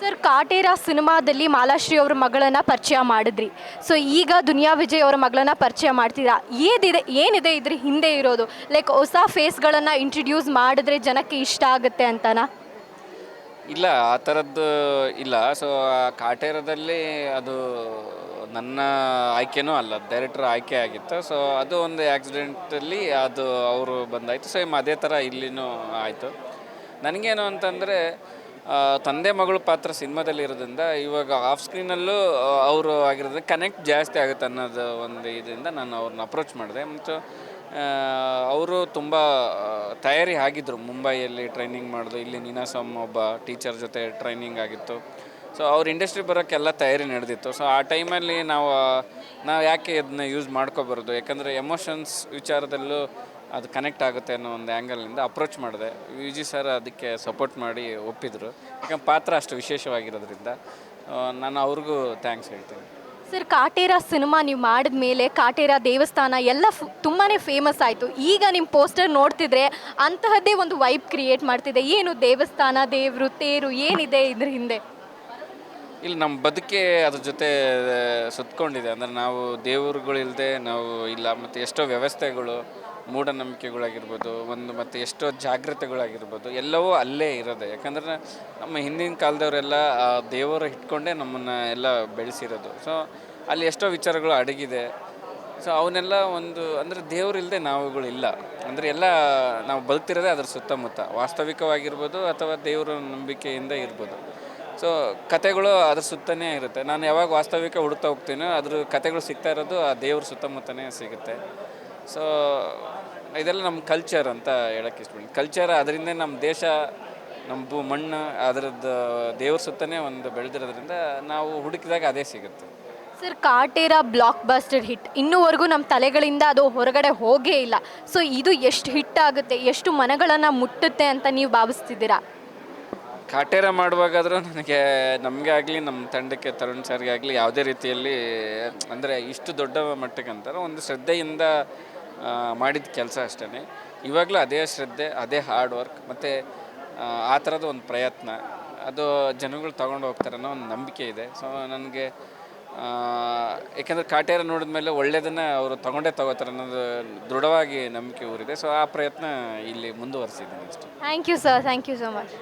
Sir, Kaatera ಸಿನಿಮಾದಲ್ಲಿ ಮಾಲಾಶ್ರೀ ಅವ್ರ ಮಗಳನ್ನ ಪರಿಚಯ ಮಾಡಿದ್ರಿ. ಸೊ ಈಗ ದುನಿಯಾ ವಿಜಯ್ ಅವರ ಮಗಳನ್ನ ಪರಿಚಯ ಮಾಡ್ತೀರಾ? ಏನಿದೆ ಏನಿದೆ ಇದ್ರ ಹಿಂದೆ ಇರೋದು? ಲೈಕ್ ಹೊಸ ಫೇಸ್ಗಳನ್ನು ಇಂಟ್ರಡ್ಯೂಸ್ ಮಾಡಿದ್ರೆ ಜನಕ್ಕೆ ಇಷ್ಟ ಆಗುತ್ತೆ ಅಂತನಾ? ಇಲ್ಲ, ಆ ಥರದ್ದು ಇಲ್ಲ. ಸೊ ಕಾಟೇರದಲ್ಲಿ ಅದು ನನ್ನ ಆಯ್ಕೆನೂ ಅಲ್ಲ ಡೈರೆಕ್ಟರ್ ಆಯ್ಕೆ ಆಗಿತ್ತು. ಸೊ ಅದು ಒಂದು ಆಕ್ಸಿಡೆಂಟಲ್ಲಿ ಅದು ಅವರು ಬಂದಾಯಿತು. ಸೇಮ್ ಅದೇ ಥರ ಇಲ್ಲಿನೂ ಆಯಿತು. ನನಗೇನು ಅಂತಂದರೆ ತಂದೆ ಮಗಳು ಪಾತ್ರ ಸಿನಿಮಾದಲ್ಲಿ ಇರೋದ್ರಿಂದ ಇವಾಗ ಆಫ್ ಸ್ಕ್ರೀನಲ್ಲೂ ಅವರು ಆಗಿರೋದ್ರಿಂದ ಕನೆಕ್ಟ್ ಜಾಸ್ತಿ ಆಗುತ್ತೆ ಅನ್ನೋದು ಒಂದು ಇದರಿಂದ ನಾನು ಅವ್ರನ್ನ ಅಪ್ರೋಚ್ ಮಾಡಿದೆ. ಮತ್ತು ಅವರು ತುಂಬ ತಯಾರಿ ಆಗಿದ್ದರು ಮುಂಬೈಯಲ್ಲಿ ಟ್ರೈನಿಂಗ್ ಮಾಡಿದ್ರು ಇಲ್ಲಿ ನೀನಾಸಮ್ ಒಬ್ಬ ಟೀಚರ್ ಜೊತೆ ಟ್ರೈನಿಂಗ್ ಆಗಿತ್ತು. ಸೊ ಅವ್ರ ಇಂಡಸ್ಟ್ರಿ ಬರೋಕ್ಕೆಲ್ಲ ತಯಾರಿ ನಡೆದಿತ್ತು. ಸೊ ಆ ಟೈಮಲ್ಲಿ ನಾವು ನಾವು ಯಾಕೆ ಇದನ್ನ ಯೂಸ್ ಮಾಡ್ಕೋಬಾರ್ದು? ಯಾಕಂದರೆ ಎಮೋಷನ್ಸ್ ವಿಚಾರದಲ್ಲೂ ಅದು ಕನೆಕ್ಟ್ ಆಗುತ್ತೆ ಅನ್ನೋ ಒಂದು ಆ್ಯಂಗಲ್ನಿಂದ ಅಪ್ರೋಚ್ ಮಾಡಿದೆ. ವಿಜಿ ಸರ್ ಅದಕ್ಕೆ ಸಪೋರ್ಟ್ ಮಾಡಿ ಒಪ್ಪಿದರು. ಯಾಕಂದ್ರೆ ಪಾತ್ರ ಅಷ್ಟು ವಿಶೇಷವಾಗಿರೋದ್ರಿಂದ ನಾನು ಅವ್ರಿಗೂ ಥ್ಯಾಂಕ್ಸ್ ಹೇಳ್ತೀನಿ. ಸರ್ ಕಾಟೇರ ಸಿನಿಮಾ ನೀವು ಮಾಡಿದ ಮೇಲೆ, ಕಾಟೇರ ದೇವಸ್ಥಾನ ಎಲ್ಲ ಫು ತುಂಬಾ ಫೇಮಸ್ ಆಯಿತು. ಈಗ ನಿಮ್ಮ ಪೋಸ್ಟರ್ ನೋಡ್ತಿದ್ರೆ ಅಂತಹದ್ದೇ ಒಂದು ವೈಬ್ ಕ್ರಿಯೇಟ್ ಮಾಡ್ತಿದೆ. ಏನು ದೇವಸ್ಥಾನ, ದೇವರು, ತೇರು ಏನಿದೆ ಇದ್ರ ಹಿಂದೆ? ಇಲ್ಲಿ ನಮ್ಮ ಬದುಕೆ ಅದ್ರ ಜೊತೆ ಸುತ್ಕೊಂಡಿದೆ. ಅಂದರೆ ನಾವು ದೇವರುಗಳಿಲ್ಲದೆ ನಾವು ಇಲ್ಲ. ಮತ್ತು ಎಷ್ಟೋ ವ್ಯವಸ್ಥೆಗಳು, ಮೂಢನಂಬಿಕೆಗಳಾಗಿರ್ಬೋದು, ಒಂದು ಮತ್ತು ಎಷ್ಟೋ ಜಾಗ್ರತೆಗಳಾಗಿರ್ಬೋದು, ಎಲ್ಲವೂ ಅಲ್ಲೇ ಇರೋದೆ. ಯಾಕಂದ್ರೆ ನಮ್ಮ ಹಿಂದಿನ ಕಾಲದವರೆಲ್ಲ, ಆ, ದೇವರು ಇಟ್ಕೊಂಡೇ ನಮ್ಮನ್ನು ಎಲ್ಲ ಬೆಳೆಸಿರೋದು. ಸೊ ಅಲ್ಲಿ ಎಷ್ಟೋ ವಿಚಾರಗಳು ಅಡಗಿದೆ. ಸೊ ಅವನ್ನೆಲ್ಲ ಒಂದು, ಅಂದರೆ ದೇವರಿಲ್ಲದೆ ನಾವುಗಳಿಲ್ಲ ಅಂದರೆ ಎಲ್ಲ ನಾವು ಬದುಕ್ತಿರೋದೇ ಅದ್ರ ಸುತ್ತಮುತ್ತ. ವಾಸ್ತವಿಕವಾಗಿರ್ಬೋದು ಅಥವಾ ದೇವರ ನಂಬಿಕೆಯಿಂದ ಇರ್ಬೋದು. ಸೊ ಕತೆಗಳು ಅದ್ರ ಸುತ್ತನೇ ಇರುತ್ತೆ. ನಾನು ಯಾವಾಗ ವಾಸ್ತವಿಕ ಹುಡುಕ್ತಾ ಹೋಗ್ತೀನೋ ಅದ್ರ ಕತೆಗಳು ಸಿಗ್ತಾ ಇರೋದು ಆ ದೇವ್ರ ಸುತ್ತಮುತ್ತನೇ ಸಿಗುತ್ತೆ. ಸೊ ಇದೆಲ್ಲ ನಮ್ಮ ಕಲ್ಚರ್ ಅಂತ ಹೇಳೋಕ್ಕೆ ಇಷ್ಟಪಡ್ತೀನಿ. ಕಲ್ಚರ್ ಅದರಿಂದ ನಮ್ಮ ದೇಶ, ನಮ್ಮ ಭೂ, ಮಣ್ಣು ಅದರದ್ದು ದೇವ್ರ ಸುತ್ತನೇ ಒಂದು ಬೆಳೆದಿರೋದ್ರಿಂದ ನಾವು ಹುಡುಕಿದಾಗ ಅದೇ ಸಿಗುತ್ತೆ. Sir Kaatera blockbuster hit ಇನ್ನೂವರೆಗೂ ನಮ್ಮ ತಲೆಗಳಿಂದ ಅದು ಹೊರಗಡೆ ಹೋಗೇ ಇಲ್ಲ. ಸೊ ಇದು ಎಷ್ಟು ಹಿಟ್ ಆಗುತ್ತೆ? ಎಷ್ಟು ಮನಗಳನ್ನು ಮುಟ್ಟುತ್ತೆ ಅಂತ ನೀವು ಭಾವಿಸ್ತಿದ್ದೀರಾ? ಕಾಟೇರ ಮಾಡುವಾಗಾದರೂ ನನಗೆ, ನಮಗೆ ಆಗಲಿ ನಮ್ಮ ತಂಡಕ್ಕೆ, ತರುಣ್ ಸರ್ಗೆ ಆಗಲಿ ಯಾವುದೇ ರೀತಿಯಲ್ಲಿ, ಅಂದರೆ ಇಷ್ಟು ದೊಡ್ಡ ಮಟ್ಟಕ್ಕೆ ಅಂತಾರೆ ಒಂದು ಶ್ರದ್ಧೆಯಿಂದ ಮಾಡಿದ ಕೆಲಸ ಅಷ್ಟೇ ಇವಾಗಲೂ ಅದೇ ಶ್ರದ್ಧೆ, ಅದೇ ಹಾರ್ಡ್ ವರ್ಕ್ ಮತ್ತು, ಆ ಥರದ ಒಂದು ಪ್ರಯತ್ನ, ಅದು ಜನಗಳು ತಗೊಂಡು ಹೋಗ್ತಾರೆ ಅನ್ನೋ ಒಂದು ನಂಬಿಕೆ ಇದೆ. ಸೊ ನನಗೆ ಏಕೆಂದರೆ ಕಾಟೇರ ನೋಡಿದ ಮೇಲೆ ಒಳ್ಳೆಯದನ್ನು ಅವರು ತಗೊಂಡೇ ತಗೋತಾರೆ ಅನ್ನೋದು ದೃಢವಾಗಿ ನಂಬಿಕೆ ಊರಿದೆ. ಸೊ ಆ ಪ್ರಯತ್ನ ಇಲ್ಲಿ ಮುಂದುವರಿಸಿದ್ದೀನಿ ಅಷ್ಟೇ. Thank you sir thank you so much